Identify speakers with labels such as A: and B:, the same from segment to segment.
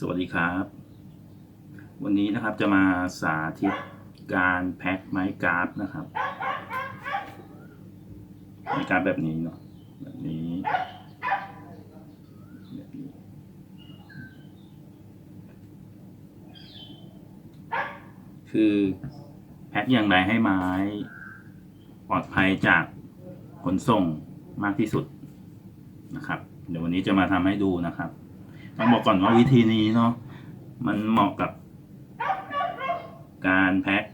A: สวัสดีครับ วันนี้นะครับจะมาสาธิตการแพ็คไม้กราฟนะครับไม้กราฟแบบนี้เนาะแบบนี้แบบนี้ คือแพ็คอย่างไรให้ไม้ปลอดภัยจากขนส่งมากที่สุดนะครับ เดี๋ยววันนี้จะมาทำให้ดูนะครับ ต้องบอกก่อนว่าวิธีนี้เนาะมันเหมาะกับ การแพ็ค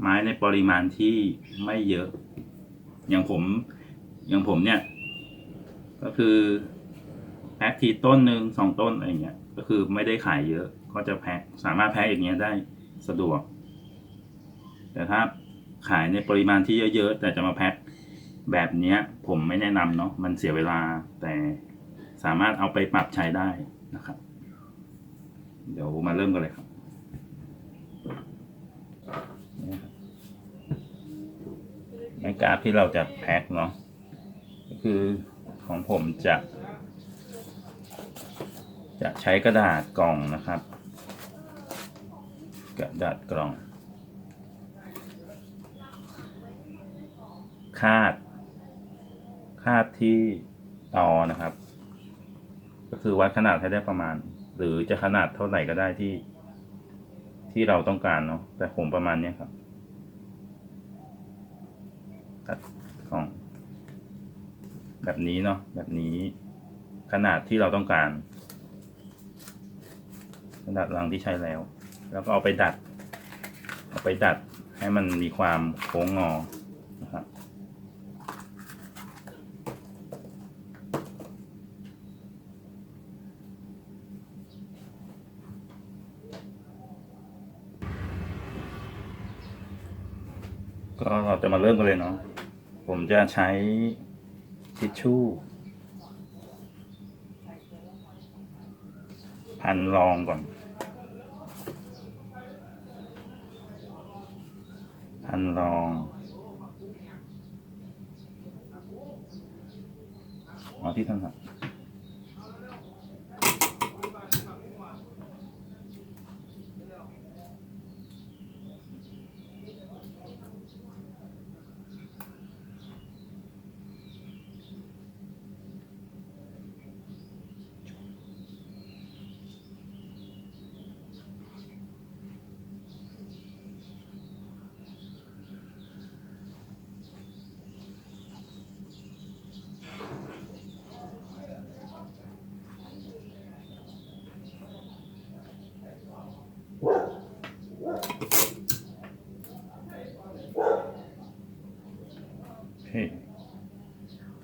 A: ไม้ในปริมาณที่ไม่เยอะ อย่างผมอย่างผมเนี่ย ก็คือแพ็คทีต้นหนึ่งสองต้นอะไรเงี้ยก็คือไม่ได้ขายเยอะ ก็จะแพ็คสามารถแพ็คอย่างเงี้ยได้สะดวก แต่ถ้าขายในปริมาณที่เยอะๆแต่จะมาแพ็คแบบเนี้ย ผมไม่แนะนำเนาะมันเสียเวลาแต่สามารถเอาไปปรับใช้ได้ นะครับ เดี๋ยวมาเริ่มกันเลยครับนี่ครับไม้กราฟที่เราจะแพ็คเนาะก็คือของผมจะ จะใช้กระดาษกล่องนะครับ กระดาษกล่อง คาด คาดที่ตอนะครับ คือวัดขนาดให้ได้ประมาณ หรือจะขนาดเท่าไหร่ก็ได้ที่ ที่เราต้องการเนาะแต่ผมประมาณเนี้ยครับตัดของ แบบนี้เนาะแบบนี้ ขนาดที่เราต้องการขนาดรังที่ใช้แล้ว แล้วก็เอาไปดัด เอาไปดัดให้มันมีความโค้งงอนะครับ ก็เราจะมาเริ่มกันเลยเนาะ ผมจะใช้ทิชชู่ พันรองก่อน พันรองเอาที่ท่านค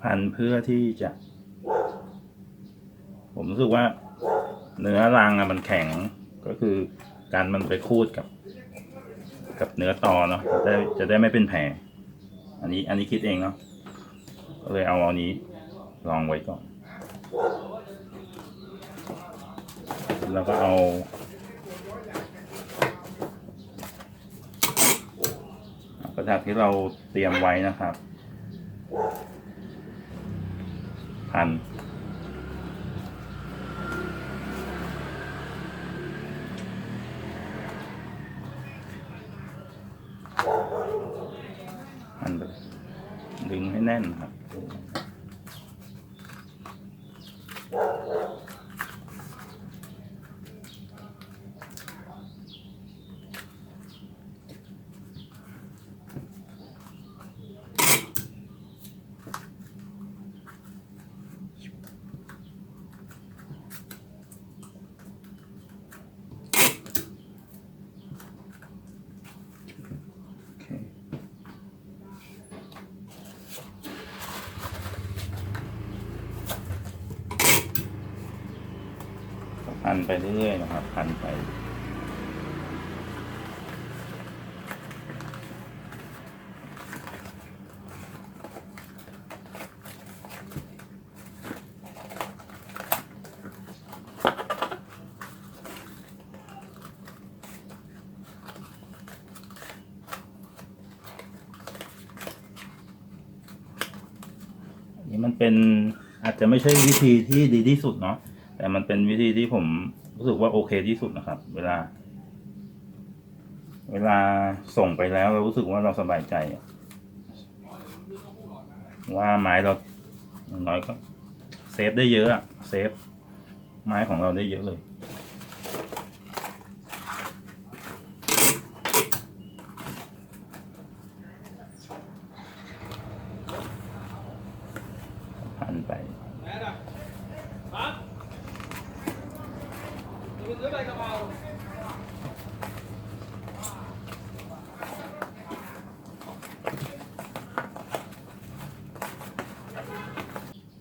A: พันเพื่อที่จะ ผมรู้สึกว่า เนื้อรังอะมันแข็งก็คือการมันไปคูดกับ กับเนื้อตอเนาะจะได้จะได้ไม่เป็นแผลอันนี้อันนี้คิดเองเนาะก็เลยเอาอันนี้ลองไว้ก่อน แล้วก็เอากระดาษที่เราเตรียมไว้นะครับ พันพันไปดึงให้แน่นครับ โอเค พันไปเรื่อยๆนะครับ พันไปอันนี้มันเป็นอาจจะไม่ใช่วิธีที่ดีที่สุดเนาะ แต่มันเป็นวิธีที่ผมรู้สึกว่าโอเคที่สุดนะครับ เวลา เวลาส่งไปแล้วเรารู้สึกว่าเราสบายใจ ว่าไม้เราอย่างน้อยก็เซฟได้เยอะอะเซฟไม้ของเราได้เยอะเลยพันไป
B: แม่น่ะครับคุณซื้อใบกะเพรา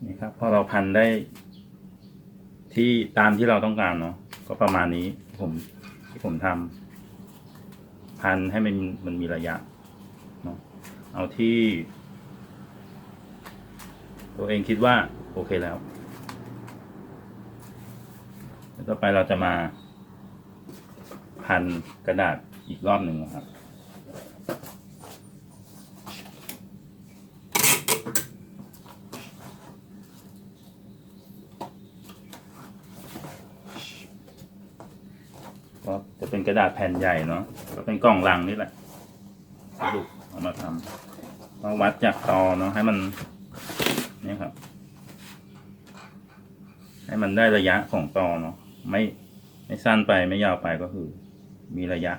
A: นี่ครับ พอเราพันได้ที่ตามที่เราต้องการเนาะก็ประมาณนี้ผมที่ผมทำพันให้มันมันมีระยะเนาะเอาที่ ตัวเองคิดว่า โอเคแล้ว แล้วต่อไปเราจะมาพันกระดาษอีกรอบหนึ่งนะครับ ก็จะเป็นกระดาษแผ่นใหญ่เนาะก็เป็นกล่องลังนี่แหละสรุปเอามาทำก็วัดจากตอเนาะให้มันนี่ครับ ให้มันได้ระยะของตอเนาะไม่ไม่สั้นไปไม่ยาวไปก็คือ มีระยะ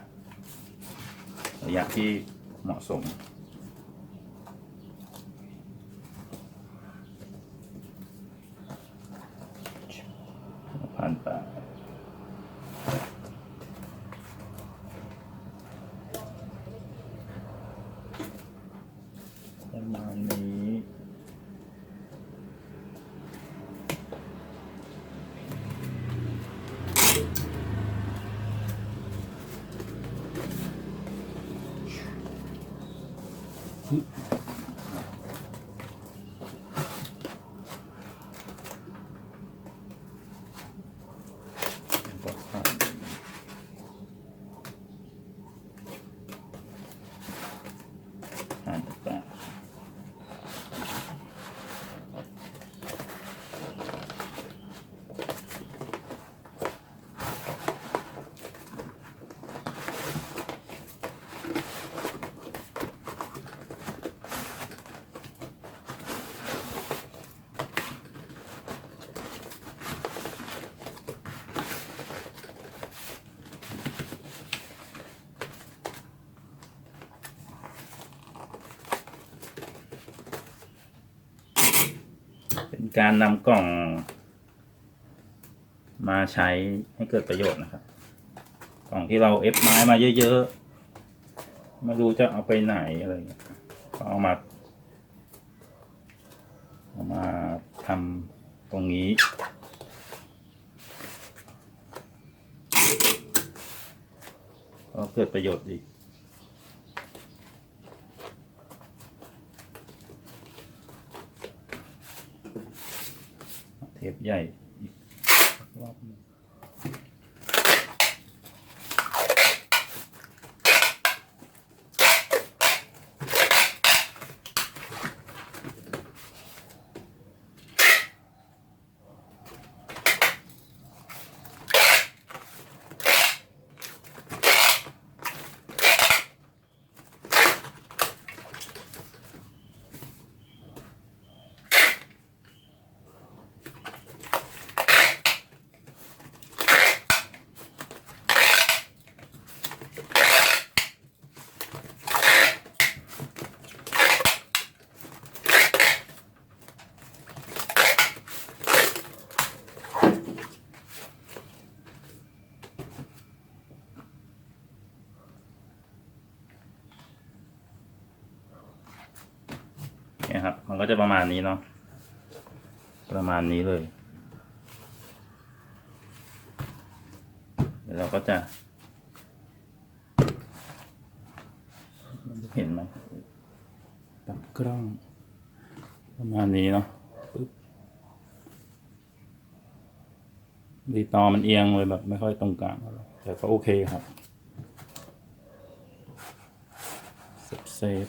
A: ระยะที่เหมาะสมผ่านไป ประมาณนี้ ผ่านไป เป็น การนำกล่อง มาใช้ให้เกิดประโยชน์นะครับ กล่องที่เราเอฟไม้มาเยอะๆ ไม่รู้จะเอาไปไหนอะไรเงี้ยก็เอามาเอามาทำตรงนี้ก็เกิดประโยชน์ดี เทปใหญ่อีกรอบนึง จะประมาณนี้เนาะประมาณนี้เลยเดี๋ยวเราก็จะ เห็นไหมตับกล้อง ประมาณนี้เนาะปึ๊บดีตอมันเอียงเลยแบบไม่ค่อยตรงกลางเท่าไหร่แต่ก็โอเคครับเซฟ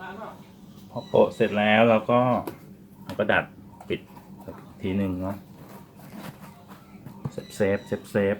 B: งานเปล่า
A: พอโปะเสร็จแล้วเราก็เอากระดาษปิดสัก ทีหนึ่งเนาะเซฟเซฟเซฟเซฟ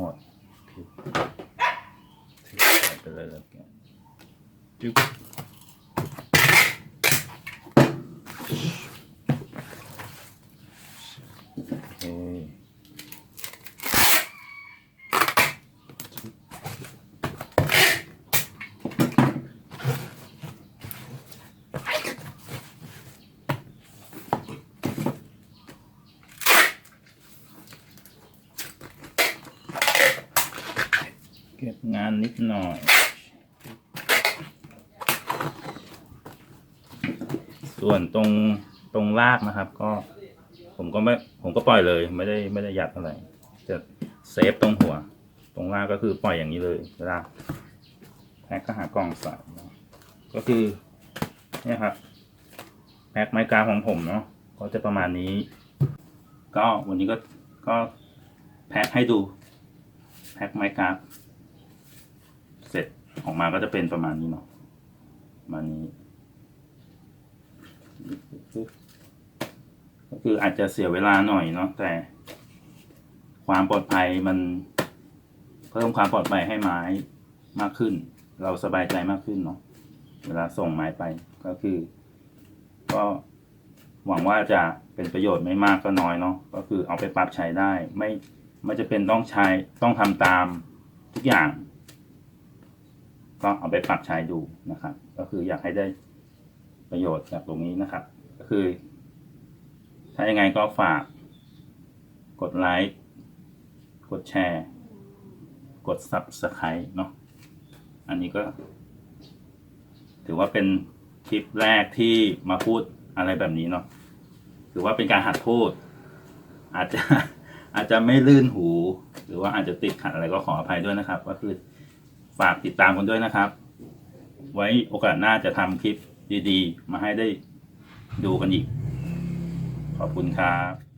A: หมดผิดถือไปเลยแล้วกันจุ๊บ เก็บงานนิดหน่อย ส่วนตรงตรงรากนะครับ ก็ ผมก็ไม่ผมก็ปล่อยเลย ไม่ได้ไม่ได้ยัดอะไรจะเซฟตรงหัว ตรงรากก็คือปล่อยอย่างนี้เลยเวลาแพ็คก็หากล่องใส่ก็คือเนี่ยครับแพ็คไม้กาของผมเนาะก็จะประมาณนี้ ก็วันนี้ก็ก็แพ็คให้ดูแพ็คไม้กา เสร็จออกมาก็จะเป็นประมาณนี้เนาะประมาณนี้ ก็คืออาจจะเสียเวลาหน่อยเนาะแต่ ความปลอดภัยมัน เพิ่มความปลอดภัยให้ไม้มากขึ้น เราสบายใจมากขึ้นเนาะเวลาส่งไม้ไปก็คือ ก็หวังว่าจะเป็นประโยชน์ไม่มากก็น้อยเนาะก็คือเอาไปปรับใช้ได้ ไม่ไม่จะเป็นต้องใช้ต้องทำตามทุกอย่าง ก็เอาไปปรับใช้ดูนะครับ ก็คืออยากให้ได้ประโยชน์จากตรงนี้นะครับ ก็คือ ถ้ายังไงก็ฝาก กดไลค์กดแชร์ กด Subscribe เนาะอันนี้ก็ ถือว่าเป็นคลิปแรกที่มาพูดอะไรแบบนี้เนาะถือว่าเป็นการหัดพูด อาจจะอาจจะไม่ลื่นหู หรือว่าอาจจะติดขัดอะไรก็ขออภัยด้วยนะครับ ก็คือ ฝากติดตามกันด้วยนะครับ ไว้โอกาสหน้าจะทำคลิปดีๆ มาให้ได้ดูกันอีก ขอบคุณครับ